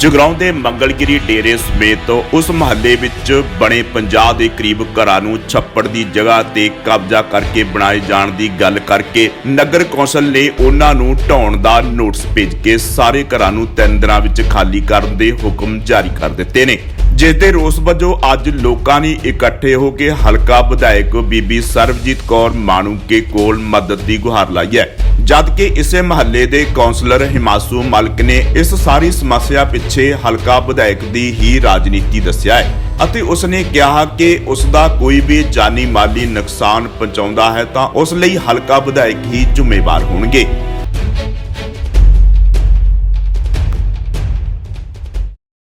ਜਗਰਾਉਂ ਦੇ ਮੰਗਲਗਿਰੀ ਡੇਰੇ ਸਮੇਤ ਉਸ ਮਹੱਲੇ ਵਿੱਚ ਬਣੇ 50 ਦੇ ਕਰੀਬ ਘਰਾਂ ਨੂੰ ਛੱਪੜ ਦੀ ਜਗ੍ਹਾ ਤੇ ਕਬਜ਼ਾ ਕਰਕੇ ਬਣਾਏ ਜਾਣ ਦੀ ਗੱਲ ਕਰਕੇ ਨਗਰ ਕੌਂਸਲ ਨੇ ਉਹਨਾਂ ਨੂੰ ਢਾਉਣ ਦਾ ਨੋਟਿਸ ਭੇਜ ਕੇ ਸਾਰੇ ਘਰਾਂ ਨੂੰ ਤਿੰਨ ਦਿਨਾਂ ਵਿੱਚ ਖਾਲੀ ਕਰਨ ਦੇ ਹੁਕਮ ਜਾਰੀ ਕਰ ਦਿੱਤੇ ਨੇ। ਜਿਸ ਦੇ ਰੋਸ ਵਜੋਂ ਅੱਜ ਲੋਕਾਂ ਨੇ ਇਕੱਠੇ ਹੋ ਕੇ ਹਲਕਾ ਵਿਧਾਇਕ ਬੀਬੀ ਸਰਬਜੀਤ ਕੌਰ ਮਾਣੂਕੇ ਕੋਲ ਮਦਦ ਦੀ ਗੁਹਾਰ ਲਾਈ ਹੈ। ਜਦ ਇਸੇ ਮਹੱਲੇ ਦੇ ਕਾਉਂਸਲਰ ਹਿਮਾਸੂ ਮਲਕ ਨੇ ਇਸ ਸਾਰੀ ਸਮੱਸਿਆ ਪਿੱਛੇ ਹਲਕਾ ਵਿਧਾਇਕ ਦੀ ਹੀ ਰਾਜਨੀਤੀ ਦੱਸਿਆ ਹੈ ਅਤੇ ਉਸ ਨੇ ਕਿਹਾ ਕਿ ਉਸ ਦਾ ਕੋਈ ਵੀ ਜਾਨੀ ਮਾਲੀ ਨੁਕਸਾਨ ਪਹੁੰਚਾਉਂਦਾ ਹੈ ਤਾਂ ਉਸ ਲਈ ਹਲਕਾ ਵਿਧਾਇਕ ਹੀ ਜ਼ਿੰਮੇਵਾਰ ਹੋਣਗੇ।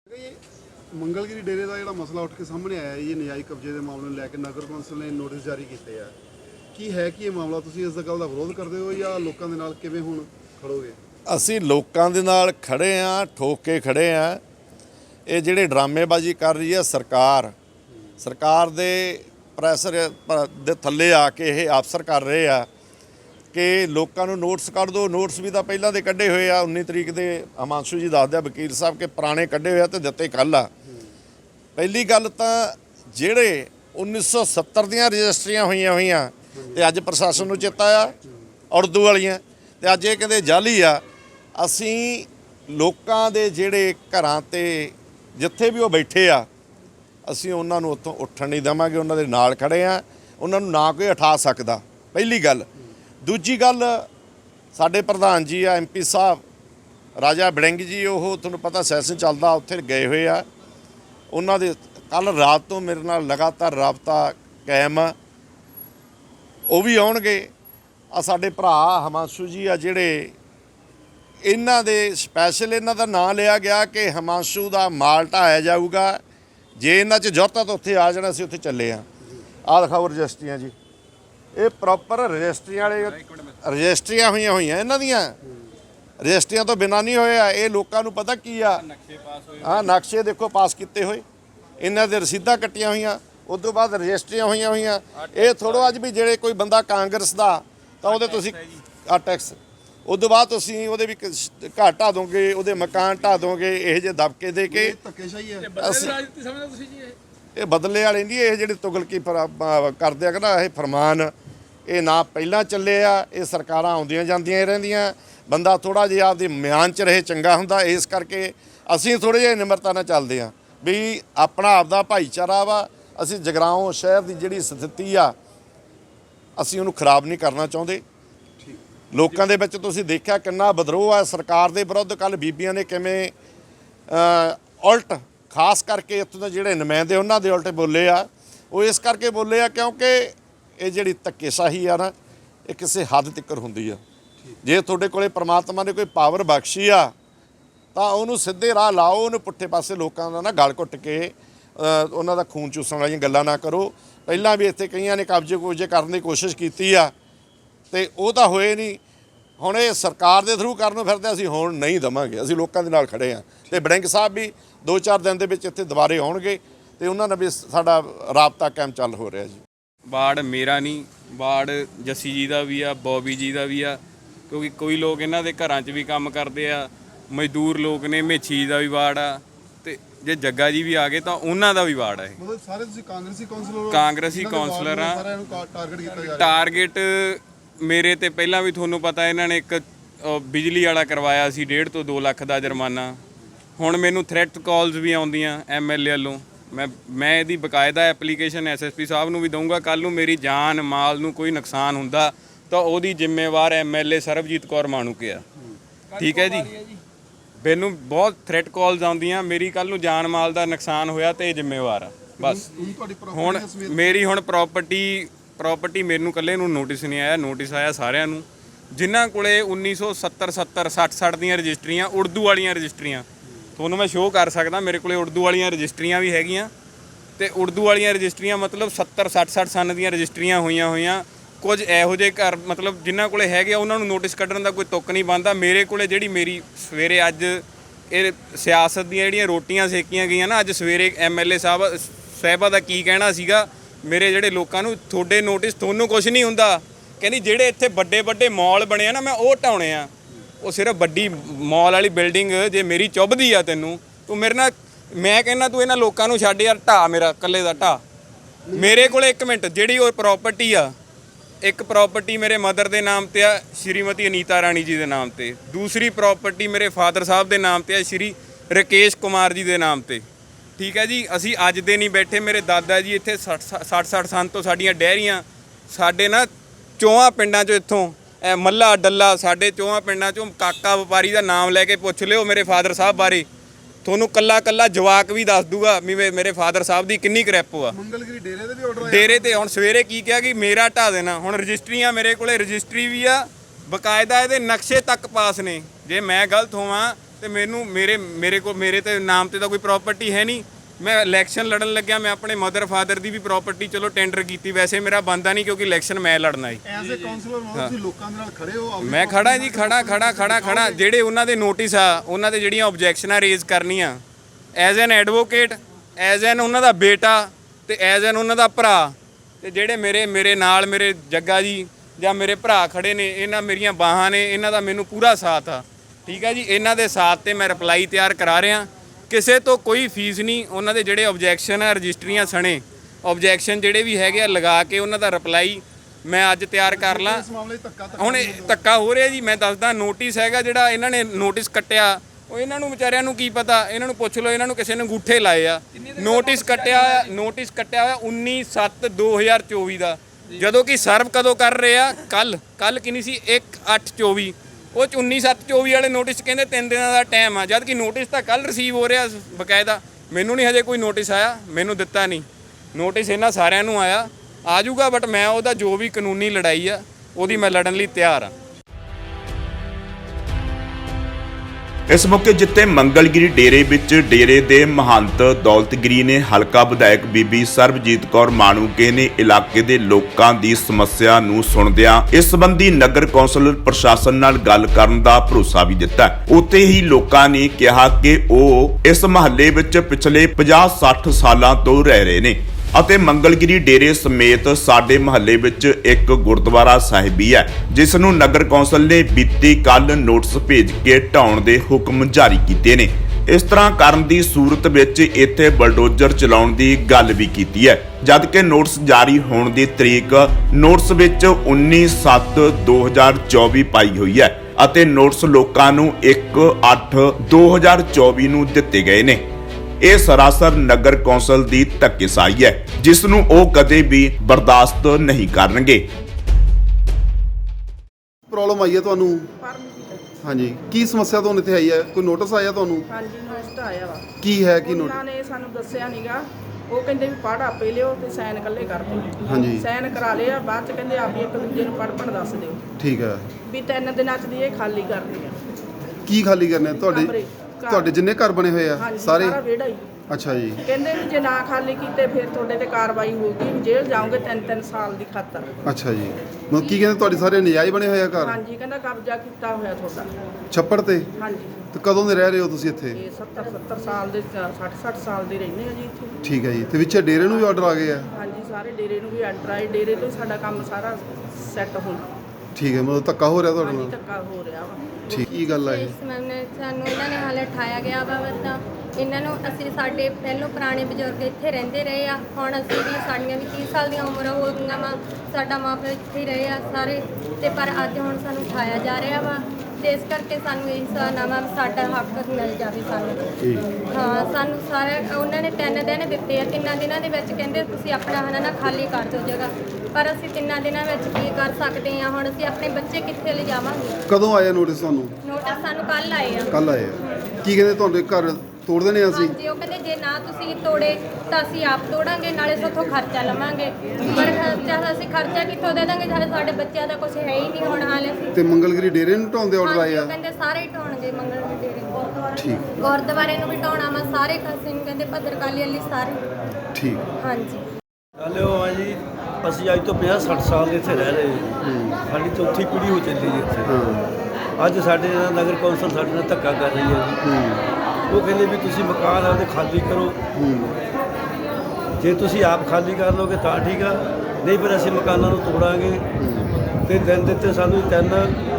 ਇਹ ਮੰਗਲਗਿਰੀ ਡੇਰੇ ਦਾ ਜਿਹੜਾ ਮਸਲਾ ਉੱਠ ਕੇ ਸਾਹਮਣੇ ਆਇਆ ਹੈ, ਇਹ ਨਜਾਇਜ਼ ਕਬਜ਼ੇ ਦੇ ਮਾਮਲੇ ਨੂੰ ਲੈ ਕੇ ਨਗਰ ਕੌਂਸਲ ਨੇ ਨੋਟਿਸ ਜਾਰੀ ਕੀਤੇ ਆ। ਕੀ ਹੈ ਕੀ ਇਹ ਮਾਮਲਾ ਤੁਸੀਂ ਇਸ ਗੱਲ ਦਾ ਵਿਰੋਧ ਕਰਦੇ ਹੋ ਜਾਂ ਲੋਕਾਂ ਦੇ ਨਾਲ ਕਿਵੇਂ ਹੁਣ ਖੜੋਗੇ? ਅਸੀਂ ਲੋਕਾਂ ਦੇ ਨਾਲ ਖੜੇ ਆ, ਠੋਕ ਕੇ ਖੜੇ ਆ। ਇਹ ਜਿਹੜੇ ਡਰਾਮੇਬਾਜ਼ੀ ਕਰ ਰਹੀ ਹੈ ਸਰਕਾਰ ਸਰਕਾਰ ਦੇ ਪ੍ਰੈਸ਼ਰ ਦੇ ਥੱਲੇ ਆ ਕੇ ਇਹ ਅਫਸਰ ਕਰ ਰਹੇ ਆ ਕਿ ਲੋਕਾਂ ਨੂੰ ਨੋਟਸ ਕੱਢ ਦਿਓ ਨੋਟਸ ਵੀ ਤਾਂ ਪਹਿਲਾਂ ਦੇ ਕੱਢੇ ਹੋਏ ਆ। 19 ਤਰੀਕ ਦੇ ਹਿਮਾਂਸ਼ੂ ਜੀ ਦੱਸਦੇ ਆ ਵਕੀਲ ਸਾਹਿਬ ਕਿ ਪੁਰਾਣੇ ਕੱਢੇ ਹੋਏ ਆ ਤੇ ਦਿੱਤੇ ਕੱਲ ਆ। ਪਹਿਲੀ ਗੱਲ ਤਾਂ ਜਿਹੜੇ 1970 ਦੀਆਂ ਰਜਿਸਟਰੀਆਂ ਹੋਈਆਂ ਹੋਈਆਂ ਤੇ ਅੱਜ ਪ੍ਰਸ਼ਾਸਨ ਨੂੰ ਚੇਤਾ ਆ, ਉਰਦੂ ਵਾਲੀਆਂ। ਤੇ ਅੱਜ ਇਹ ਕਹਿੰਦੇ ਜਾਲੀ ਆ, ਅਸੀਂ ਲੋਕਾਂ ਦੇ ਜਿਹੜੇ ਘਰਾਂ ਤੇ ਜਿੱਥੇ ਵੀ ਉਹ ਬੈਠੇ ਆ, ਅਸੀਂ ਉਹਨਾਂ ਨੂੰ ਉੱਥੋਂ ਉੱਠਣ ਨਹੀਂ ਦੇਵਾਂਗੇ, ਉਹਨਾਂ ਦੇ ਨਾਲ ਖੜੇ ਆ। ਉਹਨਾਂ ਨੂੰ ਨਾ ਕੋਈ ਉਠਾ ਸਕਦਾ, ਪਹਿਲੀ ਗੱਲ। ਦੂਜੀ ਗੱਲ, ਸਾਡੇ ਪ੍ਰਧਾਨ ਜੀ ਆ ਐਮਪੀ ਸਾਹਿਬ, ਰਾਜਾ ਬੜਿੰਗ ਜੀ, ਉਹ ਤੁਹਾਨੂੰ ਪਤਾ ਸੈਸ਼ਨ ਚੱਲਦਾ, ਉੱਥੇ ਗਏ ਹੋਏ ਆ। ਉਹਨਾਂ ਦੇ ਕੱਲ ਰਾਤ ਤੋਂ ਮੇਰੇ ਨਾਲ ਲਗਾਤਾਰ ਰਾਬਤਾ ਕਾਇਮ ਆ। ਉਹ ਵੀ ਆਉਣਗੇ। ਆ ਸਾਡੇ ਭਰਾ ਹਮਾਂਸ਼ੂ ਜੀ ਆ ਜਿਹੜੇ ਇਹਨਾਂ ਦੇ ਸਪੈਸ਼ਲ ਇਹਨਾਂ ਦਾ ਨਾਂ ਲਿਆ ਗਿਆ ਕਿ ਹਮਾਂਸ਼ੂ ਦਾ ਮਾਲ ਢਾਇਆ ਜਾਊਗਾ। ਜੇ ਇਹਨਾਂ 'ਚ ਜੁਰਤ ਆ ਤਾਂ ਉੱਥੇ ਆ ਜਾਣਾ ਅਸੀਂ ਉੱਥੇ ਚੱਲੇ ਆ। ਆਹ ਦਿਖਾਓ ਰਜਿਸਟਰੀਆਂ ਜੀ। ਇਹ ਪ੍ਰੋਪਰ ਰਜਿਸਟਰੀਆਂ ਵਾਲੇ ਰਜਿਸਟਰੀਆਂ ਹੋਈਆਂ ਹੋਈਆਂ ਇਹਨਾਂ ਦੀਆਂ। ਰਜਿਸਟਰੀਆਂ ਤੋਂ ਬਿਨਾਂ ਨਹੀਂ ਹੋਇਆ ਇਹ ਲੋਕਾਂ ਨੂੰ ਪਤਾ ਕੀ ਆ? ਨਕਸ਼ੇ ਪਾਸ ਹੋਏ ਹਾਂ ਨਕਸ਼ੇ ਦੇਖੋ ਪਾਸ ਕੀਤੇ ਹੋਏ। ਇਹਨਾਂ ਦੇ ਰਸੀਦਾਂ ਕੱਟੀਆਂ ਹੋਈਆਂ। ਉਸ ਤੋਂ ਬਾਅਦ ਰਜਿਸਟਰੀਆਂ ਹੋਈਆਂ ਹੋਈਆਂ। ਇਹ ਥੋੜੋ ਅੱਜ ਵੀ ਜਿਹੜੇ ਕੋਈ ਬੰਦਾ ਕਾਂਗਰਸ ਦਾ ਤਾਂ ਉਹਦੇ ਤੁਸੀਂ ਆ ਟੈਕਸ ਉਸ ਤੋਂ ਬਾਅਦ ਤੁਸੀਂ ਉਹਦੇ ਵੀ ਘਰ ਢਾਹ ਦੋਗੇ ਉਹਦੇ ਮਕਾਨ ਢਾਹ ਦੋਗੇ ਇਹ ਜੇ ਦਬਕੇ ਦੇ ਕੇ ਇਹ ਧੱਕੇਸ਼ਾਹੀ ਹੈ। ਅਸੀਂ- ਰਾਜਨੀਤੀ ਸਮਝਦੇ ਤੁਸੀਂ ਜੀ ਇਹ? ਇਹ ਬਦਲੇ ਵਾਲੇ ਨਹੀਂ ਇਹ ਜਿਹੜੇ ਤੁਗਲਕੀ ਕਰਦੇ ਆ ਕਿ ਨਾ ਇਹ ਫਰਮਾਨ ਇਹ ਨਾ ਪਹਿਲਾਂ ਚੱਲੇ ਆ ਇਹ ਸਰਕਾਰਾਂ ਆਉਂਦੀਆਂ ਜਾਂਦੀਆਂ ਹੀ ਰਹਿੰਦੀਆਂ। ਬੰਦਾ ਥੋੜਾ ਜਿਹਾ ਆਪਦੀ ਮਿਆਨ ਚ ਰਹੇ ਚੰਗਾ ਹੁੰਦਾ ਇਸ ਕਰਕੇ ਅਸੀਂ ਥੋੜੇ ਜਿਹਾ ਨਿਮਰਤਾ ਨਾਲ ਚੱਲਦੇ ਆ ਵੀ ਆਪਣਾ ਆਪਦਾ ਭਾਈਚਾਰਾ ਵਾ ਅਸੀਂ ਜਗਰਾਉਂ ਸ਼ਹਿਰ ਦੀ ਜਿਹੜੀ ਸਥਿਤੀ ਆ, ਅਸੀਂ ਉਹਨੂੰ ਖਰਾਬ ਨਹੀਂ ਕਰਨਾ ਚਾਹੁੰਦੇ। ਲੋਕਾਂ ਦੇ ਵਿੱਚ ਤੁਸੀਂ ਦੇਖਿਆ ਕਿੰਨਾ ਬਦਰੋਹ ਆ, ਸਰਕਾਰ ਦੇ ਵਿਰੁੱਧ ਕੱਲ ਬੀਬੀਆਂ ਨੇ ਕਿਵੇਂ ਉਲਟ, ਖਾਸ ਕਰਕੇ ਇੱਥੋਂ ਦੇ ਜਿਹੜੇ ਨੁਮਾਇੰਦੇ, ਉਹਨਾਂ ਦੇ ਉਲਟ ਬੋਲੇ ਆ। ਉਹ ਇਸ ਕਰਕੇ ਬੋਲੇ ਆ ਕਿਉਂਕਿ ਇਹ ਜਿਹੜੀ ਧੱਕੇਸ਼ਾਹੀ ਆ ਨਾ, ਇਹ ਕਿਸੇ ਹੱਦ ਤੱਕ ਹੁੰਦੀ ਆ। ਜੇ ਤੁਹਾਡੇ ਕੋਲੇ ਪ੍ਰਮਾਤਮਾ ਨੇ ਕੋਈ ਪਾਵਰ ਬਖਸ਼ੀ ਆ, ਤਾਂ ਉਹਨੂੰ ਸਿੱਧੇ ਰਾਹ ਲਾਓ, ਉਹਨੂੰ ਪੁੱਠੇ ਪਾਸੇ ਲੋਕਾਂ ਦਾ ਨਾ ਗਲ ਘੁੱਟ ਕੇ ਉਹਨਾਂ ਦਾ ਖੂਨ ਚੂਸਣ ਵਾਲੀਆਂ ਗੱਲਾਂ ਨਾ ਕਰੋ। ਪਹਿਲਾਂ ਵੀ ਇੱਥੇ ਕਈਆਂ ਨੇ ਕਬਜ਼ੇ ਕੁਬਜ਼ੇ ਕਰਨ ਦੀ ਕੋਸ਼ਿਸ਼ ਕੀਤੀ ਆ, ਤੇ ਉਹ ਤਾਂ ਹੋਏ ਨਹੀਂ। ਹੁਣ ਇਹ ਸਰਕਾਰ ਦੇ ਥਰੂ ਕਰਨ ਨੂੰ ਫਿਰਦੇ ਅਸੀਂ ਹੁਣ ਨਹੀਂ ਦਵਾਂਗੇ। ਅਸੀਂ ਲੋਕਾਂ ਦੇ ਨਾਲ ਖੜੇ ਆ। ਤੇ ਬੜਿੰਗ ਸਾਹਿਬ ਵੀ 2-4 ਦਿਨ ਦੇ ਵਿੱਚ ਇੱਥੇ ਦੁਬਾਰੇ ਆਉਣਗੇ, ਤੇ ਉਹਨਾਂ ਨਾਲ ਵੀ ਸਾਡਾ ਰਾਬਤਾ ਕਾਇਮ ਚੱਲ ਹੋ ਰਿਹਾ ਜੀ। ਵਾਰਡ ਮੇਰਾ ਨਹੀਂ, ਵਾਰਡ ਜੱਸੀ ਜੀ ਦਾ ਵੀ ਆ, ਬੌਬੀ ਜੀ ਦਾ ਵੀ ਆ, ਕਿਉਂਕਿ ਕੋਈ ਲੋਕ ਇਹਨਾਂ ਦੇ ਘਰਾਂ 'ਚ ਵੀ ਕੰਮ ਕਰਦੇ ਆ। ਮਜ਼ਦੂਰ ਲੋਕ ਨੇ, ਮੇਛੀ ਦਾ ਵੀ ਵਾਰਡ ਆ। ਜੇ ਜੱਗਾ ਜੀ ਵੀ ਆ ਗਏ ਤਾਂ ਉਹਨਾਂ ਦਾ ਵੀ ਵਾਰਡ ਇਹ। ਮਤਲਬ ਸਾਰੇ ਤੁਸੀਂ ਕਾਂਗਰਸੀ ਕਾਉਂਸਲਰ ਹੋ ਕਾਂਗਰਸੀ ਕਾਉਂਸਲਰ ਆ। ਸਾਰਿਆਂ ਨੂੰ ਟਾਰਗੇਟ ਕੀਤਾ ਜਾ ਰਿਹਾ। ਟਾਰਗੇਟ ਮੇਰੇ ਤੇ ਪਹਿਲਾਂ ਵੀ ਤੁਹਾਨੂੰ ਪਤਾ ਇਹਨਾਂ ਨੇ ਇੱਕ ਬਿਜਲੀ ਵਾਲਾ ਕਰਵਾਇਆ ਸੀ 1.5 ਤੋਂ 2 ਲੱਖ ਦਾ ਜੁਰਮਾਨਾ। ਹੁਣ ਮੈਨੂੰ ਥ੍ਰੈਟ ਕਾਲਸ ਵੀ ਆਉਂਦੀਆਂ ਐਮਐਲਏ ਵੱਲੋਂ। ਮੈਂ ਮੈਂ ਇਹਦੀ ਬਕਾਇਦਾ ਐਪਲੀਕੇਸ਼ਨ ਐਸਐਸਪੀ ਸਾਹਿਬ ਨੂੰ ਵੀ ਦਊਂਗਾ। ਕੱਲ ਨੂੰ ਮੇਰੀ ਜਾਨ ਮਾਲ ਨੂੰ ਕੋਈ ਨੁਕਸਾਨ ਹੁੰਦਾ ਤਾਂ ਉਹਦੀ ਜ਼ਿੰਮੇਵਾਰ ਐਮਐਲਏ ਸਰਬਜੀਤ ਕੌਰ ਮਾਣੂਕੇ ਆ ਠੀਕ ਹੈ ਜੀ। ਮੈਨੂੰ ਬਹੁਤ ਥ੍ਰੈਟ ਕਾਲਸ ਆਉਂਦੀਆਂ ਮੇਰੀ ਕੱਲ ਨੂੰ ਜਾਨ ਮਾਲ ਦਾ ਨੁਕਸਾਨ ਹੋਇਆ ਤੇ ਇਹ ਜ਼ਿੰਮੇਵਾਰ ਆ ਬਸ। ਹੁਣ ਮੇਰੀ ਹੁਣ ਪ੍ਰਾਪਰਟੀ ਪ੍ਰਾਪਰਟੀ ਮੈਨੂੰ ਇਕੱਲੇ ਨੂੰ ਨੋਟਿਸ ਨਹੀਂ ਆਇਆ ਨੋਟਿਸ ਆਇਆ ਸਾਰਿਆਂ ਨੂੰ। ਜਿਨ੍ਹਾਂ ਕੋਲੇ 1970 70 60 60 ਦੀਆਂ ਰਜਿਸਟਰੀਆਂ ਉਰਦੂ ਵਾਲੀਆਂ ਰਜਿਸਟਰੀਆਂ। ਤੁਹਾਨੂੰ ਮੈਂ ਸ਼ੋਅ ਕਰ ਸਕਦਾ ਮੇਰੇ ਕੋਲੇ ਉਰਦੂ ਵਾਲੀਆਂ ਰਜਿਸਟਰੀਆਂ ਵੀ ਹੈਗੀਆਂ। ਤੇ ਉਰਦੂ ਵਾਲੀਆਂ ਰਜਿਸਟਰੀਆਂ ਮਤਲਬ 70 60 60 ਸਨ ਦੀਆਂ ਰਜਿਸਟਰੀਆਂ ਹੋਈਆਂ ਹੋਈਆਂ ਕੁਝ ਇਹੋ ਜਿਹੇ ਘਰ ਮਤਲਬ ਜਿਨ੍ਹਾਂ ਕੋਲੇ ਹੈਗੇ ਆ, ਉਹਨਾਂ ਨੂੰ ਨੋਟਿਸ ਕੱਢਣ ਦਾ ਕੋਈ ਤੁੱਕ ਨਹੀਂ ਬੰਦਾ ਮੇਰੇ ਕੋਲੇ ਜਿਹੜੀ ਮੇਰੀ ਸਵੇਰੇ ਅੱਜ ਇਹ ਸਿਆਸਤ ਦੀਆਂ ਜਿਹੜੀਆਂ ਰੋਟੀਆਂ ਸੇਕੀਆਂ ਗਈਆਂ ਨਾ, ਅੱਜ ਸਵੇਰੇ ਐਮਐਲਏ ਸਾਹਿਬ, ਸਾਹਿਬਾ ਦਾ ਕੀ ਕਹਿਣਾ ਸੀਗਾ, ਮੇਰੇ ਜਿਹੜੇ ਲੋਕਾਂ ਨੂੰ ਤੁਹਾਡੇ ਨੋਟਿਸ ਤੁਹਾਨੂੰ ਕੁਝ ਨਹੀਂ ਹੁੰਦਾ। ਕਹਿੰਦੀ ਜਿਹੜੇ ਇੱਥੇ ਵੱਡੇ ਵੱਡੇ ਮਾਲ ਬਣੇ ਆ ਨਾ, ਮੈਂ ਉਹ ਢਾਉਣੇ ਆ। ਉਹ ਸਿਰਫ ਵੱਡੀ ਮਾਲ ਵਾਲੀ ਬਿਲਡਿੰਗ ਜੇ ਮੇਰੀ ਚੁੱਭਦੀ ਆ ਤੈਨੂੰ, ਤੂੰ ਮੇਰੇ ਨਾਲ, ਮੈਂ ਕਹਿੰਦਾ ਤੂੰ ਇਹਨਾਂ ਲੋਕਾਂ ਨੂੰ ਛੱਡ ਯਾਰ ਢਾ ਮੇਰਾ, ਇਕੱਲੇ ਦਾ ਢਾ ਮੇਰੇ ਕੋਲੇ 1 ਮਿੰਟ, ਜਿਹੜੀ ਉਹ ਪ੍ਰਾਪਰਟੀ ਆ ਇੱਕ ਪ੍ਰਾਪਰਟੀ ਮੇਰੇ ਮਦਰ ਦੇ ਨਾਮ ਤੇ ਆ, ਸ਼੍ਰੀਮਤੀ ਅਨੀਤਾ ਰਾਣੀ ਜੀ ਦੇ ਨਾਮ ਤੇ। ਦੂਸਰੀ ਪ੍ਰਾਪਰਟੀ ਮੇਰੇ ਫਾਦਰ ਸਾਹਿਬ ਦੇ ਨਾਮ ਤੇ ਆ, ਸ਼੍ਰੀ ਰਕੇਸ਼ ਕੁਮਾਰ ਜੀ ਦੇ ਨਾਮ ਤੇ। ਠੀਕ ਹੈ ਜੀ? ਅਸੀਂ ਅੱਜ ਦੇ ਨਹੀਂ ਬੈਠੇ, ਮੇਰੇ ਦਾਦਾ ਜੀ ਇੱਥੇ 60 60 ਸਾਲ ਤੋਂ ਸਾਡੀਆਂ ਡੈਰੀਆਂ, ਸਾਡੇ ਨਾ ਚੋਹਾਂ ਪਿੰਡਾਂ ਚੋਂ ਇੱਥੋਂ, ਇਹ ਮੱਲਾ ਡੱਲਾ, ਸਾਡੇ ਚੋਹਾਂ ਪਿੰਡਾਂ ਚੋਂ ਕਾਕਾ ਵਪਾਰੀ ਦਾ ਨਾਮ ਲੈ ਕੇ ਪੁੱਛ ਲਿਓ ਮੇਰੇ ਫਾਦਰ ਸਾਹਿਬ ਬਾਰੇ। ਤੁਹਾਨੂੰ ਕੱਲਾ ਕੱਲਾ ਜਵਾਕ ਵੀ ਦੱਸ ਦੂਗਾ ਵੀ ਮੇਰੇ ਫਾਦਰ ਸਾਹਿਬ ਦੀ ਕਿੰਨੀ ਕਰੈਪੋ ਆ। ਮੰਗਲਗਿਰੀ ਡੇਰੇ ਦੇ ਵੀ ਆਰਡਰ ਆਏ ਡੇਰੇ ਤੇ ਹੁਣ ਸਵੇਰੇ ਕੀ ਕਿਹਾ ਕਿ ਮੇਰਾ ਢਾ ਦੇਣਾ। ਹੁਣ ਰਜਿਸਟਰੀਆਂ ਮੇਰੇ ਕੋਲੇ ਰਜਿਸਟਰੀ ਵੀ ਆ ਬਕਾਇਦਾ ਇਹਦੇ ਨਕਸ਼ੇ ਤੱਕ ਪਾਸ ਨੇ। ਜੇ ਮੈਂ ਗਲਤ ਹੋਵਾਂ ਤੇ ਮੈਨੂੰ ਮੇਰੇ ਮੇਰੇ ਕੋਲ ਮੇਰੇ ਤੇ ਨਾਮ ਤੇ ਤਾਂ ਕੋਈ ਪ੍ਰਾਪਰਟੀ ਹੈ ਨਹੀਂ। ਮੈਂ ਇਲੈਕਸ਼ਨ ਲੜਨ ਲੱਗਿਆ ਮੈਂ ਆਪਣੇ ਮਦਰ ਫਾਦਰ ਦੀ ਵੀ ਪ੍ਰਾਪਰਟੀ ਚਲੋ ਟੈਂਡਰ ਕੀਤੀ। ਵੈਸੇ ਮੇਰਾ ਬੰਦਾ ਨਹੀਂ ਕਿਉਂਕਿ ਇਲੈਕਸ਼ਨ ਮੈਂ ਲੜਨਾ ਹੈ ਐਜ਼ ਅ ਕਾਉਂਸਲਰ ਤੁਸੀਂ ਲੋਕਾਂ ਦੇ ਨਾਲ ਖੜੇ ਹੋ ਆਪਣੀ ਮੈਂ ਖੜਾ ਜੀ ਖੜਾ ਖੜਾ ਖੜਾ ਖੜਾ। ਜਿਹੜੇ ਉਹਨਾਂ ਦੇ ਨੋਟਿਸ ਆ ਉਹਨਾਂ ਤੇ ਜਿਹੜੀਆਂ ਆਬਜੈਕਸ਼ਨਾਂ ਰੇਜ਼ ਕਰਨੀਆਂ। As an advocate as an ਉਹਨਾਂ ਦਾ ਬੇਟਾ ਤੇ ਐਜ਼ ਐਨ ਉਹਨਾਂ ਦਾ ਭਰਾ ਤੇ ਜਿਹੜੇ ਮੇਰੇ ਮੇਰੇ ਨਾਲ ਮੇਰੇ ਜੱਗਾ ਜੀ ਜਾਂ ਮੇਰੇ ਭਰਾ ਖੜੇ ਨੇ ਇਹਨਾਂ ਮੇਰੀਆਂ ਬਾਹਾਂ ਨੇ ਇਹਨਾਂ ਦਾ ਮੈਨੂੰ ਪੂਰਾ ਸਾਥ ਆ। ਠੀਕ ਹੈ ਜੀ? ਇਹਨਾਂ ਦੇ ਸਾਥ ਤੇ ਮੈਂ ਰਿਪਲਾਈ ਤਿਆਰ ਕਰਾ ਰਿਹਾ। ਕਿਸੇ ਤੋਂ ਕੋਈ ਫੀਸ ਨਹੀਂ ਉਹਨਾਂ ਦੇ ਜਿਹੜੇ ਆਬਜੈਕਸ਼ਨ ਆ ਰਜਿਸਟਰੀਆਂ ਸਣੇ ਆਬਜੈਕਸ਼ਨ ਜਿਹੜੇ ਵੀ ਹੈਗੇ ਆ ਲਗਾ ਕੇ ਉਹਨਾਂ ਦਾ ਰਿਪਲਾਈ ਮੈਂ ਅੱਜ ਤਿਆਰ ਕਰ ਲਾਂ। ਹੁਣ ਇਹ ਧੱਕਾ ਹੋ ਰਿਹਾ ਜੀ ਮੈਂ ਦੱਸਦਾ ਨੋਟਿਸ ਹੈਗਾ ਜਿਹੜਾ ਇਹਨਾਂ ਨੇ ਨੋਟਿਸ ਕੱਟਿਆ ਉਹ ਇਹਨਾਂ ਨੂੰ ਵਿਚਾਰਿਆਂ ਨੂੰ ਕੀ ਪਤਾ ਇਹਨਾਂ ਨੂੰ ਪੁੱਛ ਲਓ ਇਹਨਾਂ ਨੂੰ ਕਿਸੇ ਨੇ ਅੰਗੂਠੇ ਲਾਏ ਆ। ਨੋਟਿਸ ਕੱਟਿਆ ਨੋਟਿਸ ਕੱਟਿਆ ਹੋਇਆ 19/7/2024 ਦਾ ਜਦੋਂ ਕਿ ਸਰਵ ਕਦੋਂ ਕਰ ਰਹੇ ਆ? ਕੱਲ ਕੱਲ ਕਿੰਨੀ ਸੀ? 1/8/24 ਉਹ ਚ 19/7/24 ਵਾਲੇ ਨੋਟਿਸ ਕਹਿੰਦੇ 3 ਦਿਨਾਂ ਦਾ ਟਾਈਮ ਆ। ਜਦ ਕਿ ਨੋਟਿਸ ਤਾਂ ਕੱਲ ਰਿਸੀਵ ਹੋ ਰਿਹਾ ਬਕਾਇਦਾ। ਮੈਨੂੰ ਨਹੀਂ ਹਜੇ ਕੋਈ ਨੋਟਿਸ ਆਇਆ, ਮੈਨੂੰ ਦਿੱਤਾ ਨਹੀਂ ਨੋਟਿਸ ਇਹਨਾਂ ਸਾਰਿਆਂ ਨੂੰ ਆਇਆ। ਆ ਜਾਊਗਾ ਬਟ ਮੈਂ ਉਹਦਾ ਜੋ ਵੀ ਕਾਨੂੰਨੀ ਲੜਾਈ ਆ, ਉਹਦੀ ਮੈਂ ਲੜਨ ਲਈ ਤਿਆਰ ਆ। ਇਸ ਮੌਕੇ ਜਿੱਤੇ ਮੰਗਲਗਿਰੀ ਡੇਰੇ ਵਿੱਚ ਡੇਰੇ ਦੇ ਮਹੰਤ ਦੌਲਤਗਿਰੀ ਨੇ ਹਲਕਾ ਵਿਧਾਇਕ ਬੀਬੀ ਸਰਬਜੀਤ ਕੌਰ ਮਾਣੂਕੇ ਨੇ ਇਲਾਕੇ ਦੇ ਲੋਕਾਂ ਦੀ ਸਮੱਸਿਆ ਨੂੰ ਸੁਣਦਿਆਂ ਇਸ ਸੰਬੰਧੀ ਨਗਰ ਕੌਂਸਲ ਪ੍ਰਸ਼ਾਸਨ ਨਾਲ ਗੱਲ ਕਰਨ ਦਾ ਭਰੋਸਾ ਵੀ ਦਿੱਤਾ। ਉੱਥੇ ਹੀ ਲੋਕਾਂ ਨੇ ਕਿਹਾ ਕਿ ਉਹ ਇਸ ਮਹੱਲੇ ਵਿੱਚ ਪਿਛਲੇ 50-60 ਸਾਲਾਂ ਤੋਂ ਰਹਿ ਰਹੇ ਨੇ। ਅਤੇ ਮੰਗਲਗਿਰੀ ਡੇਰੇ ਸਮੇਤ ਸਾਡੇ ਮਹੱਲੇ ਵਿੱਚ ਇੱਕ ਗੁਰਦੁਆਰਾ ਸਾਹਿਬ ਵੀ ਹੈ, ਜਿਸ ਨੂੰ ਨਗਰ ਕੌਂਸਲ ਨੇ ਬੀਤੀ ਕੱਲ ਨੋਟਿਸ ਭੇਜ ਕੇ ਢਾਉਣ ਦੇ ਹੁਕਮ ਜਾਰੀ ਕੀਤੇ ਨੇ। ਇਸ ਤਰ੍ਹਾਂ ਕਰਨ ਦੀ ਸੂਰਤ ਵਿੱਚ ਇੱਥੇ ਬਲਡੋਜ਼ਰ ਚਲਾਉਣ ਦੀ ਗੱਲ ਵੀ ਕੀਤੀ ਹੈ, ਜਦਕਿ ਨੋਟਿਸ ਜਾਰੀ ਹੋਣ ਦੀ ਤਰੀਕ ਨੋਟਿਸ ਵਿੱਚ 19/7/2024 ਪਾਈ ਹੋਈ ਹੈ ਅਤੇ ਨੋਟਿਸ ਲੋਕਾਂ ਨੂੰ 1/8/2024 ਨੂੰ ਦਿੱਤੇ ਗਏ ਨੇ। ਇਹ ਸਰਾਸਰ ਨਗਰ ਕੌਂਸਲ ਦੀ ਧੱਕੇਸਾਈ ਹੈ ਜਿਸ ਨੂੰ ਉਹ ਕਦੇ ਵੀ ਬਰਦਾਸ਼ਤ ਨਹੀਂ ਕਰਨਗੇ। ਪ੍ਰੋਬਲਮ ਆਈ ਹੈ ਤੁਹਾਨੂੰ? ਹਾਂਜੀ ਕੀ ਸਮੱਸਿਆ ਤੁਹਾਨੂੰ ਇੱਥੇ ਆਈ ਹੈ? ਕੋਈ ਨੋਟਿਸ ਆਇਆ ਤੁਹਾਨੂੰ? ਹਾਂਜੀ ਨੋਟਿਸ ਆਇਆ ਵਾ। ਕੀ ਹੈ ਕੀ ਉਹਨਾਂ ਨੋਟਿਸ ਨੇ ਸਾਨੂੰ ਦੱਸਿਆ ਨਹੀਂਗਾ ਉਹ ਕਹਿੰਦੇ ਵੀ ਪੜ੍ਹ ਆਪੇ ਲਿਓ ਤੇ ਸਾਈਨ ਇਕੱਲੇ ਕਰ ਦਿਓ। ਹਾਂਜੀ। ਸਾਈਨ ਕਰਾ ਲਏ ਆ ਬਾਅਦ ਚ ਕਹਿੰਦੇ ਆਪ ਹੀ ਇੱਕ ਦੂਜੇ ਨੂੰ ਪੜ੍ਹ ਪੜ੍ਹ ਦੱਸ ਦਿਓ। ਠੀਕ ਹੈ। ਵੀ ਤਿੰਨ ਦਿਨਾਂ ਚ ਦੀ ਇਹ ਖਾਲੀ ਕਰਨੀ ਆ। ਕੀ ਖਾਲੀ ਕਰਨੇ? ਤੁਹਾਡੇ ਕਮਰੇ, ਘਰ। ਤੁਹਾਡੇ ਜਿੰਨੇ ਘਰ ਬਣੇ ਹੋਏ ਆ ਹਾਂਜੀ ਸਾਰੇ ਸਾਰਾ? ਵਿਹੜਾ ਹੀ। ਅੱਛਾ ਜੀ। ਕਹਿੰਦੇ ਵੀ ਜੇ ਨਾ ਖਾਲੀ ਕੀਤੇ ਫਿਰ ਤੁਹਾਡੇ ਤੇ ਕਾਰਵਾਈ ਹੋਊਗੀ ਵੀ ਜੇਲ੍ਹ ਜਾਓਗੇ ਤਿੰਨ ਤਿੰਨ ਸਾਲ ਦੀ ਖਾਤਰ। ਅੱਛਾ ਜੀ। ਮਤਲਬ ਕੀ ਕਹਿੰਦੇ ਤੁਹਾਡੇ ਸਾਰੇ ਨਜਾਇਜ਼ ਬਣੇ ਹੋਏ ਆ ਘਰ? ਹਾਂਜੀ ਕਹਿੰਦਾ ਕਬਜ਼ਾ ਕੀਤਾ ਹੋਇਆ ਤੁਹਾਡਾ। ਛੱਪੜ ਤੇ? ਹਾਂਜੀ। ਤੇ ਕਦੋਂ ਦੇ ਰਹਿ ਰਹੇ ਹੋ ਤੁਸੀਂ ਇੱਥੇ? ਇਹ 70 70 ਸਾਲ ਦੇ 60 60 ਸਾਲ ਦੇ ਰਹਿੰਦੇ ਆ ਜੀ ਇੱਥੇ। ਠੀਕ ਹੈ ਜੀ। ਤੇ ਵਿੱਚ ਡੇਰੇ ਨੂੰ ਵੀ ਆਰਡਰ ਆ ਗਏ ਆ? ਹਾਂਜੀ ਸਾਰੇ ਡੇਰੇ ਨੂੰ ਵੀ ਆਰਡਰ ਆਏ। ਡੇਰੇ ਤੋਂ ਹੀ ਸਾਡਾ ਕੰਮ ਸਾਰਾ ਸੈੱਟ ਹੋਣਾ। ਠੀਕ ਹੈ ਮਤਲਬ ਧੱਕਾ ਹੋ ਰਿਹਾ ਤੁਹਾਡੇ ਹਾਂਜੀ ਨਾਲ? ਧੱਕਾ ਹੋ ਰਿਹਾ ਵਾ। ਠੀਕ ਕੀ ਗੱਲ ਆ ਇਹ? ਇਸ ਮੈਮ ਨੇ ਸਾਨੂੰ ਇਹਨਾਂ ਨੇ ਹਾਲੇ ਠਾਇਆ ਗਿਆ ਵਾ ਤਾਂ ਇਹਨਾਂ ਨੂੰ ਅਸੀਂ ਸਾਡੇ ਪਹਿਲੋਂ ਪੁਰਾਣੇ ਬਜ਼ੁਰਗ ਇੱਥੇ ਰਹਿੰਦੇ ਰਹੇ ਆ। ਹੁਣ ਅਸੀਂ ਵੀ ਸਾਡੀਆਂ ਵੀ 30 ਸਾਲ ਦੀਆਂ ਉਮਰਾਂ ਹੋ ਗਈਆਂ ਵਾ। ਸਾਡਾ ਮਾਪੇ ਇੱਥੇ ਹੀ ਰਹੇ ਆ ਸਾਰੇ। ਤੇ ਪਰ ਅੱਜ ਹੁਣ ਸਾਨੂੰ ਠਾਇਆ ਜਾ ਰਿਹਾ ਵਾ। ਤੇ ਇਸ ਕਰਕੇ ਸਾਨੂੰ ਇਸ ਨਵਾਂ ਸਾਡਾ ਹੱਕ ਮਿਲ ਜਾਵੇ ਸਾਨੂੰ। ਠੀਕ। ਹਾਂ ਸਾਨੂੰ ਸਾਰੇ ਉਹਨਾਂ ਨੇ ਤਿੰਨ ਦਿਨ ਦਿੱਤੇ ਆ। ਤਿੰਨਾਂ ਦਿਨਾਂ ਦੇ ਵਿੱਚ ਕਹਿੰਦੇ ਤੁਸੀਂ ਆਪਣਾ ਹਨਾ ਨਾ ਖਾਲੀ ਕਰ ਦਿਓ ਜਗ੍ਹਾ। ਪਰ ਅਸੀਂ ਤਿੰਨਾਂ ਦਿਨਾਂ ਵਿੱਚ ਕੀ ਕਰ ਸਕਦੇ ਆ? ਹੁਣ ਅਸੀਂ ਆਪਣੇ ਬੱਚੇ ਕਿੱਥੇ ਲਿਜਾਵਾਂਗੇ? ਕਦੋਂ ਆਇਆ ਨੋਟਿਸ ਤੁਹਾਨੂੰ ਨੋਟਿਸ ਸਾਨੂੰ ਕੱਲ ਆਏ ਆ। ਕੱਲ ਆਏ ਆ। ਕੀ ਕਹਿੰਦੇ ਤੁਹਾਡੇ ਘਰ ਤੋੜ ਦੇਣੇ ਆ ਅਸੀਂ? ਹਾਂਜੀ ਉਹ ਕਹਿੰਦੇ ਜੇ ਨਾ ਤੁਸੀਂ ਤੋੜੇ ਤਾਂ ਅਸੀਂ ਆਪ ਤੋੜਾਂਗੇ ਨਾਲੇ ਸਾਥੋਂ ਖਰਚਾ ਲਵਾਂਗੇ। ਪਰ ਖਰਚਾ ਅਸੀਂ ਖਰਚਾ ਕਿੱਥੋਂ ਦੇ ਦਾਂਗੇ? ਜਦੋਂ ਸਾਡੇ ਬੱਚਿਆਂ ਦਾ ਕੁਝ ਹੈ ਹੀ ਨਹੀਂ ਹੁਣ ਹਾਲੇ। ਤੇ ਮੰਗਲਗਿਰੀ ਡੇਰੇ ਨੂੰ ਢਾਉਣ ਦੇ ਆਰਡਰ ਹਾਂਜੀ ਆਏ ਉਹ ਆ ਕਹਿੰਦੇ ਸਾਰੇ ਹੀ ਢਾਉਣਗੇ ਮੰਗਲ ਦੇ ਡੇਰੇ ਠੀਕ। ਗੁਰਦੁਆਰੇ ਨੂੰ ਵੀ ਢਾਉਣਾ ਵਾ ਸਾਰੇ ਖਾਸੇ ਨੂੰ ਕਹਿੰਦੇ ਭਦਰਕਾਲੀ ਵਾਲੀ ਸਾਰੇ। ਠੀਕ। ਹਾਂਜੀ। ਗੱਲ ਉਹ ਆ ਜੀ ਅਸੀਂ ਅੱਜ ਤੋਂ 50 60 ਸਾਲ ਦੇ ਇੱਥੇ ਰਹਿ ਰਹੇ ਹਾਂ। ਸਾਡੀ ਚੌਥੀ ਪੀੜ੍ਹੀ ਹੋ ਚੱਲੀ ਜੀ ਇੱਥੇ। ਹਾਂ। ਅੱਜ ਸਾਡੇ ਨਾਲ ਨਗਰ ਕੌਂਸਲ ਸਾਡੇ ਨਾਲ ਧੱਕਾ ਕਰ ਰਹੀ ਹੈ। ਜੀ ਹੂੰ। ਉਹ ਕਹਿੰਦੇ ਵੀ ਤੁਸੀਂ ਮਕਾਨ ਆਪਦੇ ਖਾਲੀ ਕਰੋ। ਜੇ ਤੁਸੀਂ ਆਪ ਖਾਲੀ ਕਰ ਲੋਗੇ ਤਾਂ ਠੀਕ ਆ ਨਹੀਂ ਫਿਰ ਅਸੀਂ ਮਕਾਨਾਂ ਨੂੰ ਤੋੜਾਂਗੇ। ਤੇ ਦਿਨ ਦਿੱਤੇ ਸਾਨੂੰ ਤਿੰਨ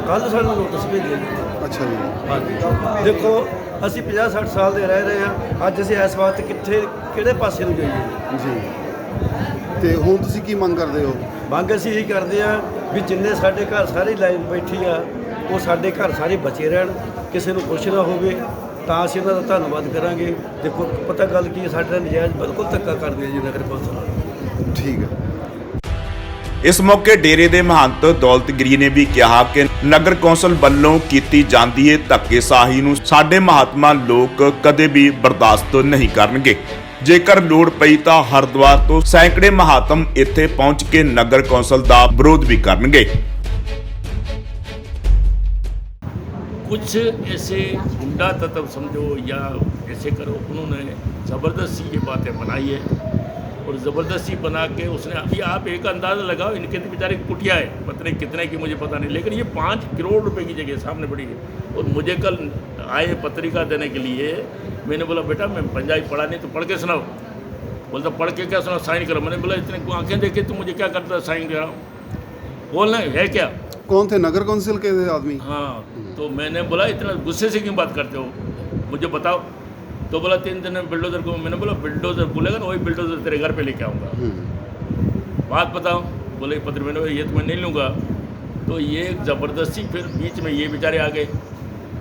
ਕੱਲ ਸਾਨੂੰ ਨੋਟਿਸ ਭੇਜਿਆ ਜੀ ਅੱਛਾ ਜੀ। ਹਾਂਜੀ। ਦੇਖੋ ਅਸੀਂ 50 60 ਸਾਲ ਦੇ ਰਹਿ ਰਹੇ ਹਾਂ ਅੱਜ ਅਸੀਂ ਇਸ ਵਕਤ ਕਿੱਥੇ ਕਿਹੜੇ ਪਾਸੇ ਨੂੰ ਜਾਈਏ? ਜੀ। ਤੇ ਹੁਣ ਤੁਸੀਂ ਕੀ ਮੰਗ ਕਰਦੇ ਹੋ? ਮੰਗ ਅਸੀਂ ਇਹੀ ਕਰਦੇ ਆ ਵੀ ਜਿੰਨੇ ਸਾਡੇ ਘਰ ਸਾਰੀ ਲਾਈਨ ਬੈਠੀ ਆ ਉਹ ਸਾਡੇ ਘਰ ਸਾਰੇ ਬਚੇ ਰਹਿਣ ਕਿਸੇ ਨੂੰ ਕੁਛ ਨਾ ਹੋਵੇ। ਤਾਂ ਅਸੀਂ ਇਹਨਾਂ ਦਾ ਧੰਨਵਾਦ ਕਰਾਂਗੇ। ਦੇਖੋ, ਪਤਾ ਗੱਲ ਕੀ ਹੈ, ਸਾਡੇ ਨਜਾਇਜ਼ ਬਿਲਕੁਲ ਧੱਕਾ ਕਰਦੇ ਆ ਜੀ ਨਗਰ ਕੌਂਸਲ। ਵਾਲੇ ਠੀਕ ਹੈ। ਇਸ ਮੌਕੇ ਡੇਰੇ ਦੇ ਮਹੰਤ ਦੌਲਤਗਿਰੀ ਨੇ ਵੀ ਕਿਹਾ ਕਿ ਨਗਰ ਕੌਂਸਲ ਵੱਲੋਂ ਕੀਤੀ ਜਾਂਦੀ ਹੈ ਧੱਕੇਸ਼ਾਹੀ ਨੂੰ ਸਾਡੇ ਮਹਾਤਮਾ ਲੋਕ ਕਦੇ ਵੀ ਬਰਦਾਸ਼ਤ ਨਹੀਂ ਕਰਨਗੇ। ਜੇਕਰ ਲੋੜ ਪਈ ਤਾਂ ਹਰਿਦੁਆਰ ਤੋਂ ਸੈਂਕੜੇ ਮਹਾਤਮ ਇੱਥੇ ਪਹੁੰਚ ਕੇ ਨਗਰ ਕੌਂਸਲ ਦਾ ਵਿਰੋਧ ਵੀ ਕਰਨਗੇ। कुछ ऐसे गुंडा तत्व समझो या ऐसे करो उन्होंने ज़बरदस्ती ये बातें बनाई है। और ज़बरदस्ती बना के उसने अभी आप एक अंदाज़ा लगाओ इनके तो बेचारे कुटिया है पता नहीं कितने की मुझे पता नहीं। लेकिन ये पाँच करोड़ रुपए की जगह सामने पड़ी है। और मुझे कल आए पत्रिका देने के लिए मैंने बोला बेटा मैं पंजाबी पढ़ा नहीं तो पढ़ के सुनाओ। बोलता पढ़ के क्या सुना साइन करो। मैंने बोला इतने आँखें देखे तो मुझे क्या करता साइन कराओ बोलना है क्या? कौन थे? नगर कौंसिल के थे आदमी? हाँ तो मैंने बोला इतना गुस्से से क्यों बात करते हो? मुझे बताओ। तो बोला तीन दिन में बिल्डोजर को मैंने बोला बिल्डोजर बोलेगा ना वही बिल्डोजर तेरे घर पे लेके आऊँगा। बात बताओ। बोले पत्र मैंने ये तो मैं नहीं लूँगा। तो ये ज़बरदस्ती फिर बीच में ये बेचारे आ गए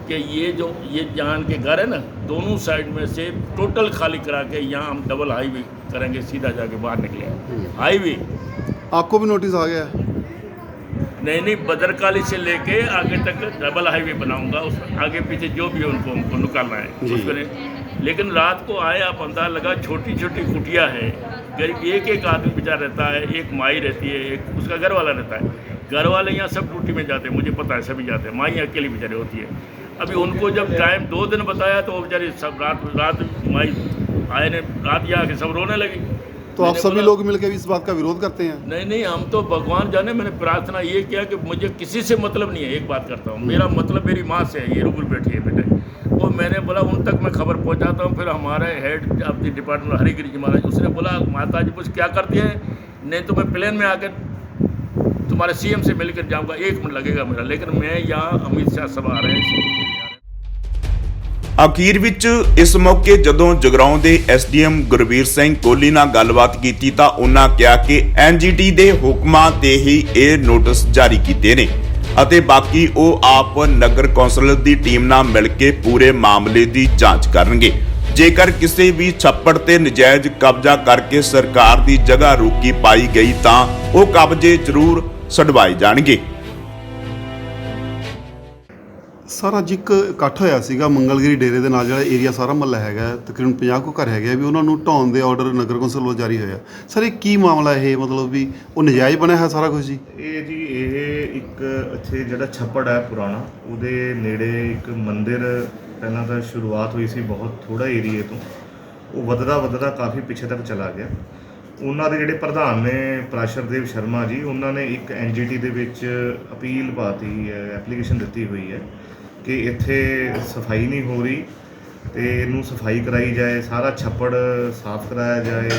कि ये जो ये जहाँ के घर है ना दोनों साइड में से टोटल खाली करा के यहाँ हम डबल हाईवे करेंगे सीधा जाके बाहर निकले। हाईवे आपको भी नोटिस आ गया? नहीं नहीं बदरकाली से लेके आगे तक डबल हाईवे बनाऊँगा उस आगे पीछे जो भी है उनको हमको निकालना है उसके लिए। लेकिन रात को आए आप अंदाज लगा छोटी छोटी कुटिया है गरीब एक एक आदमी बेचारा रहता है एक माई रहती है एक उसका घर वाला रहता है। घर वाले यहाँ सब ड्यूटी में जाते हैं मुझे पता है सभी जाते हैं माई अकेली बेचारे होती है। अभी उनको जब टाइम दो दिन बताया तो वो बेचारे सब रात रात माई आए ने रात यहाँ आके सब रोने लगी। तो आप सभी लोग मिलकर भी इस बात का विरोध करते हैं? नहीं नहीं हम तो भगवान जाने मैंने प्रार्थना ये किया कि मुझे किसी से मतलब नहीं है एक बात करता हूँ। मेरा मतलब मेरी माँ से है ये रूबरू बैठी है बेटे। और मैंने बोला उन तक मैं खबर पहुँचाता हूँ फिर हमारे head of the department Harigiri ji Maharaj उसने बोला माता जी कुछ क्या करती है? नहीं तो मैं प्लेन में आकर तुम्हारे सीएम से मिलकर जाऊँगा एक मिनट लगेगा मेरा लेकिन मैं यहाँ अमित शाह सब आ रहे हैं। ਅਖੀਰ ਵਿੱਚ ਇਸ ਮੌਕੇ ਜਦੋਂ ਜਗਰਾਉਂ ਦੇ ਐਸਡੀਐਮ ਗੁਰਵੀਰ ਸਿੰਘ ਕੋਹਲੀ ਨਾਲ ਗੱਲਬਾਤ ਕੀਤੀ ਤਾਂ ਉਹਨਾਂ ਕਿਹਾ ਕਿ ਐਨਜੀਟੀ ਦੇ ਹੁਕਮਾਂ ਤੇ ਹੀ ਇਹ ਨੋਟਿਸ ਜਾਰੀ ਕੀਤੇ ਨੇ ਅਤੇ ਬਾਕੀ ਉਹ ਆਪ ਨਗਰ ਕੌਂਸਲ ਦੀ ਟੀਮ ਨਾਲ ਮਿਲ ਕੇ ਪੂਰੇ ਮਾਮਲੇ ਦੀ ਜਾਂਚ ਕਰਨਗੇ। ਜੇਕਰ ਕਿਸੇ ਵੀ ਛੱਪੜ ਤੇ ਨਜਾਇਜ਼ ਕਬਜ਼ਾ ਕਰਕੇ ਸਰਕਾਰ ਦੀ ਜਗ੍ਹਾ ਰੋਕੀ ਪਾਈ ਗਈ ਤਾਂ ਉਹ ਕਬਜ਼ੇ ਜ਼ਰੂਰ ਛਡਵਾਏ ਜਾਣਗੇ। ਸਰ ਅੱਜ ਇੱਕ ਇਕੱਠ ਹੋਇਆ ਸੀਗਾ ਮੰਗਲਗਿਰੀ ਡੇਰੇ ਦੇ ਨਾਲ ਜਿਹੜਾ ਏਰੀਆ ਸਾਰਾ ਮਹੱਲਾ ਹੈਗਾ ਹੈ, ਤਕਰੀਬਨ 50 ਕੁ ਘਰ ਹੈਗੇ ਆ ਵੀ ਉਹਨਾਂ ਨੂੰ ਢਾਉਣ ਦੇ ਆਰਡਰ ਨਗਰ ਕੌਂਸਲ ਵੱਲੋਂ ਜਾਰੀ ਹੋਇਆ। ਸਰ ਇਹ ਕੀ ਮਾਮਲਾ ਇਹ? ਮਤਲਬ ਵੀ ਉਹ ਨਜਾਇਜ਼ ਬਣਿਆ ਹੈ ਸਾਰਾ ਕੁਝ ਜੀ? ਇਹ ਜੀ ਇਹ ਇੱਕ ਇੱਥੇ ਜਿਹੜਾ ਛੱਪੜ ਹੈ ਪੁਰਾਣਾ ਉਹਦੇ ਨੇੜੇ ਇੱਕ ਮੰਦਿਰ ਪਹਿਲਾਂ ਤਾਂ ਸ਼ੁਰੂਆਤ ਹੋਈ ਸੀ ਬਹੁਤ ਥੋੜਾ ਏਰੀਏ ਤੋਂ। ਉਹ ਵੱਧਦਾ ਵੱਧਦਾ ਕਾਫੀ ਪਿੱਛੇ ਤੱਕ ਚਲਾ ਗਿਆ। ਉਹਨਾਂ ਦੇ ਜਿਹੜੇ ਪ੍ਰਧਾਨ ਨੇ ਪ੍ਰਾਸ਼ਰਦੇਵ ਸ਼ਰਮਾ ਜੀ ਉਹਨਾਂ ਨੇ ਇੱਕ ਐਨਜੀਟੀ ਦੇ ਵਿੱਚ ਅਪੀਲ ਪਾਤੀ ਹੈ ਐਪਲੀਕੇਸ਼ਨ ਦਿੱਤੀ ਹੋਈ ਹੈ। ਕਿ ਇੱਥੇ ਸਫ਼ਾਈ ਨਹੀਂ ਹੋ ਰਹੀ ਤੇ ਇਹਨੂੰ ਸਫ਼ਾਈ ਕਰਾਈ ਜਾਏ, ਸਾਰਾ ਛੱਪੜ ਸਾਫ਼ ਕਰਾਇਆ ਜਾਏ,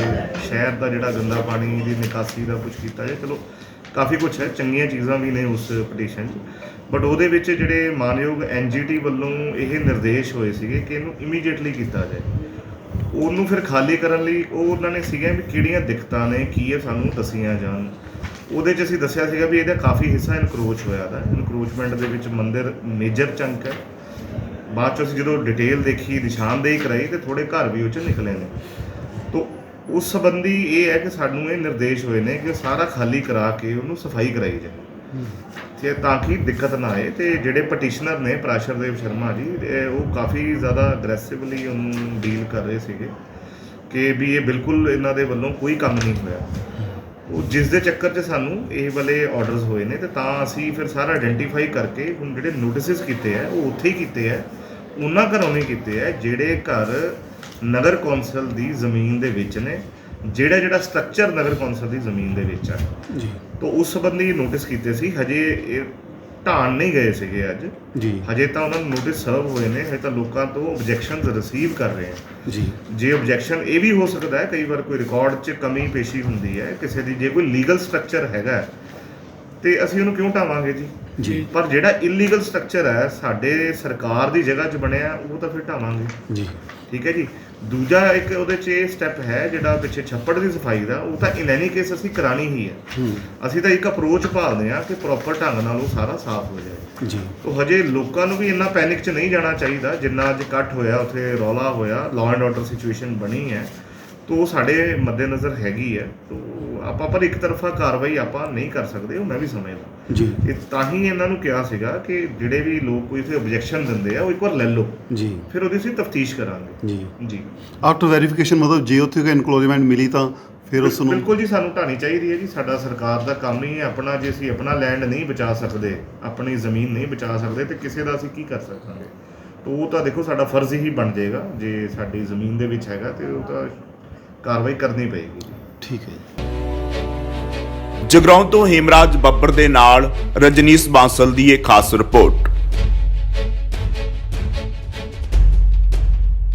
ਸ਼ਹਿਰ ਦਾ ਜਿਹੜਾ ਗੰਦਾ ਪਾਣੀ ਦੀ ਨਿਕਾਸੀ ਦਾ ਕੁਝ ਕੀਤਾ ਜਾਏ, ਚਲੋ ਕਾਫੀ ਕੁਝ ਹੈ, ਚੰਗੀਆਂ ਚੀਜ਼ਾਂ ਵੀ ਨੇ ਉਸ ਪਟੀਸ਼ਨ 'ਚ। ਬਟ ਉਹਦੇ ਵਿੱਚ ਜਿਹੜੇ ਮਾਨਯੋਗ ਐਨਜੀਟੀ ਵੱਲੋਂ ਇਹ ਨਿਰਦੇਸ਼ ਹੋਏ ਸੀਗੇ ਕਿ ਇਹਨੂੰ ਇਮੀਡੀਏਟਲੀ ਕੀਤਾ ਜਾਏ। ਉਹਨੂੰ ਫਿਰ ਖਾਲੀ ਕਰਨ ਲਈ ਉਹ ਉਹਨਾਂ ਨੇ ਸੀਗਾ ਵੀ ਕਿਹੜੀਆਂ ਦਿੱਕਤਾਂ ਨੇ, ਕੀ ਇਹ ਸਾਨੂੰ ਦੱਸੀਆਂ ਜਾਣ। ਉਹਦੇ 'ਚ ਅਸੀਂ ਦੱਸਿਆ ਸੀਗਾ ਵੀ ਇਹਦਾ ਕਾਫੀ ਹਿੱਸਾ ਇਨਕਰੋਚ ਹੋਇਆ ਦਾ ਇਨਕਰੋਚਮੈਂਟ ਦੇ ਵਿੱਚ ਮੰਦਿਰ ਮੇਜਰ ਚੰਕ ਹੈ। ਬਾਅਦ 'ਚ ਅਸੀਂ ਜਦੋਂ ਡਿਟੇਲ ਦੇਖੀ, ਨਿਸ਼ਾਨਦੇਹੀ ਕਰਾਈ ਤੇ ਥੋੜੇ ਘਰ ਵੀ ਉਹ 'ਚ ਨਿਕਲੇ ਨੇ। ਤੋ ਉਸ ਸੰਬੰਧੀ ਇਹ ਹੈ ਕਿ ਸਾਨੂੰ ਇਹ ਨਿਰਦੇਸ਼ ਹੋਏ ਨੇ ਕਿ ਸਾਰਾ ਖਾਲੀ ਕਰਾ ਕੇ ਉਹਨੂੰ ਸਫ਼ਾਈ ਕਰਾਈ ਜਾਵੇ ਤੇ ਤਾਂ ਕਿ ਦਿੱਕਤ ਨਾ ਆਏ ਤੇ ਜਿਹੜੇ ਪਟੀਸ਼ਨਰ ਨੇ ਪ੍ਰਾਸ਼ਰਦੇਵ ਸ਼ਰਮਾ ਜੀ ਉਹ ਕਾਫੀ ਜ਼ਿਆਦਾ ਅਗਰੈਸਿਵਲੀ ਉਹਨੂੰ ਡੀਲ ਕਰ ਰਹੇ ਸੀਗੇ ਕਿ ਵੀ ਇਹ ਬਿਲਕੁਲ ਇਹਨਾਂ ਦੇ ਵੱਲੋਂ ਕੋਈ ਕੰਮ ਨਹੀਂ ਹੋਇਆ। ਉਹ ਜਿਸ ਦੇ ਚੱਕਰ 'ਚ ਸਾਨੂੰ ਇਹ ਵਾਲੇ ਆਰਡਰਸ ਹੋਏ ਨੇ ਤੇ ਤਾਂ ਅਸੀਂ ਫਿਰ ਸਾਰਾ ਆਇਡੈਂਟੀਫਾਈ ਕਰਕੇ ਹੁਣ ਜਿਹੜੇ ਨੋਟਿਸਸ ਕੀਤੇ ਆ ਉਹ ਉੱਥੇ ਹੀ ਕੀਤੇ ਆ। ਉਹਨਾਂ ਘਰੋਂ ਨਹੀਂ ਕੀਤੇ ਆ ਜਿਹੜੇ ਘਰ ਨਗਰ ਕੌਂਸਲ ਦੀ ਜ਼ਮੀਨ ਦੇ ਵਿੱਚ ਨੇ ਜਿਹੜਾ ਜਿਹੜਾ ਸਟਰਕਚਰ ਨਗਰ ਕੌਂਸਲ ਦੀ ਜ਼ਮੀਨ ਦੇ ਵਿੱਚ ਆ। ਜੀ। ਤੋਂ ਉਸ ਸੰਬੰਧੀ ਨੋਟਿਸ ਕੀਤੇ ਸੀ ਹਜੇ ਇਹ ਢਾਣ ਨਹੀਂ ਗਏ ਸੀਗੇ ਅੱਜ। ਜੀ। ਹਜੇ ਤਾਂ ਉਹਨਾਂ ਨੂੰ ਨੋਟਿਸ ਸਰਵ ਹੋਏ ਨੇ ਹਜੇ ਤਾਂ ਲੋਕਾਂ ਤੋਂ ਆਬਜੈਕਸ਼ਨਸ ਰਿਸੀਵ ਕਰ ਰਹੇ ਆ। ਜੀ। ਜੇ ਆਬਜੈਕਸ਼ਨ ਇਹ ਵੀ ਹੋ ਸਕਦਾ ਹੈ ਕਈ ਵਾਰ ਕੋਈ ਰਿਕਾਰਡ 'ਚ ਕਮੀ ਪੇਸ਼ੀ ਹੁੰਦੀ ਹੈ ਕਿਸੇ ਦੀ ਜੇ ਕੋਈ ਲੀਗਲ ਸਟਰਕਚਰ ਹੈਗਾ ਤੇ ਅਸੀਂ ਉਹਨੂੰ ਕਿਉਂ ਢਾਵਾਂਗੇ ਜੀ? ਜੀ। ਪਰ ਜਿਹੜਾ ਇਲੀਗਲ ਸਟਰਕਚਰ ਹੈ ਸਾਡੇ ਸਰਕਾਰ ਦੀ ਜਗ੍ਹਾ 'ਚ ਬਣਿਆ ਉਹ ਤਾਂ ਫਿਰ ਢਾਵਾਂਗੇ। ਜੀ। ਠੀਕ ਹੈ ਜੀ? ਦੂਜਾ ਇੱਕ ਉਹਦੇ 'ਚ ਇਹ ਸਟੈਪ ਹੈ ਜਿਹੜਾ ਪਿੱਛੇ ਛੱਪੜ ਦੀ ਸਫ਼ਾਈ ਦਾ ਉਹ ਤਾਂ ਇਨ ਐਨੀ ਕੇਸ ਅਸੀਂ ਕਰਾਣੀ ਹੀ ਹੈ। ਅਸੀਂ ਤਾਂ ਇੱਕ ਅਪਰੋਚ ਭਾਲਦੇ ਆ ਕਿ ਪ੍ਰੋਪਰ ਢੰਗ ਨਾਲ ਉਹ ਸਾਰਾ ਸਾਫ਼ ਹੋ ਜਾਏ। ਜੀ। ਤੋ ਹਜੇ ਲੋਕਾਂ ਨੂੰ ਵੀ ਇੰਨਾ ਪੈਨਿਕ 'ਚ ਨਹੀਂ ਜਾਣਾ ਚਾਹੀਦਾ ਜਿੰਨਾ ਅੱਜ ਇਕੱਠ ਹੋਇਆ ਉੱਥੇ ਰੌਲਾ ਹੋਇਆ ਲਾਅ ਐਂਡ ਆਰਡਰ ਸਿਚੁਏਸ਼ਨ ਬਣੀ ਹੈ ਤੋ ਉਹ ਸਾਡੇ ਮੱਦੇਨਜ਼ਰ ਹੈਗੀ ਹੈ ਤੋ ਆਪਾਂ ਪਰ ਇੱਕ ਤਰਫਾ ਕਾਰਵਾਈ ਆਪਾਂ ਨਹੀਂ ਕਰ ਸਕਦੇ ਉਹ ਮੈਂ ਵੀ ਸਮਝਦਾ। ਜੀ। ਇਹ ਤਾਂ ਹੀ ਇਹਨਾਂ ਨੂੰ ਕਿਹਾ ਸੀਗਾ ਕਿ ਜਿਹੜੇ ਵੀ ਲੋਕ ਕੋਈ ਇੱਥੇ ਆਬਜੈਕਸ਼ਨ ਦਿੰਦੇ ਆ ਉਹ ਇੱਕ ਵਾਰ ਲੈ ਲਓ। ਜੀ। ਫਿਰ ਉਹਦੀ ਅਸੀਂ ਤਫਤੀਸ਼ ਕਰਾਂਗੇ। ਜੀ। ਜੀ। ਆਫਟਰ ਵੈਰੀਫਿਕੇਸ਼ਨ ਮਤਲਬ ਜੇ ਉੱਥੇ ਕੋਈ ਇਨਕਲੋਜਮੈਂਟ ਮਿਲੀ ਤਾਂ ਫਿਰ ਉਸ ਨੂੰ ਬਿਲਕੁਲ ਜੀ ਸਾਨੂੰ ਢਾਣੀ ਚਾਹੀਦੀ ਹੈ ਜੀ। ਸਾਡਾ ਸਰਕਾਰ ਦਾ ਕੰਮ ਹੀ ਹੈ ਆਪਣਾ ਜੇ ਅਸੀਂ ਆਪਣਾ ਲੈਂਡ ਨਹੀਂ ਬਚਾ ਸਕਦੇ ਆਪਣੀ ਜ਼ਮੀਨ ਨਹੀਂ ਬਚਾ ਸਕਦੇ ਤੇ ਕਿਸੇ ਦਾ ਅਸੀਂ ਕੀ ਕਰ ਸਕਾਂਗੇ? ਤਾਂ ਉਹ ਤਾਂ ਦੇਖੋ ਸਾਡਾ ਫਰਜ਼ ਹੀ ਬਣ ਜਾਏਗਾ। ਜੇ ਸਾਡੀ ਜ਼ਮੀਨ ਦੇ ਵਿੱਚ ਹੈਗਾ ਤੇ ਉਹ ਤਾਂ ਕਾਰਵਾਈ ਕਰਨੀ ਪਏਗੀ। ਠੀਕ ਹੈ ਜੀ। ਜਗਰਾਉਂ ਤੋਂ ਹੇਮਰਾਜ ਬੱਬਰ ਦੇ ਨਾਲ ਰਜਨੀਸ਼ ਬਾਂਸਲ ਦੀ ਇਹ ਖਾਸ ਰਿਪੋਰਟ।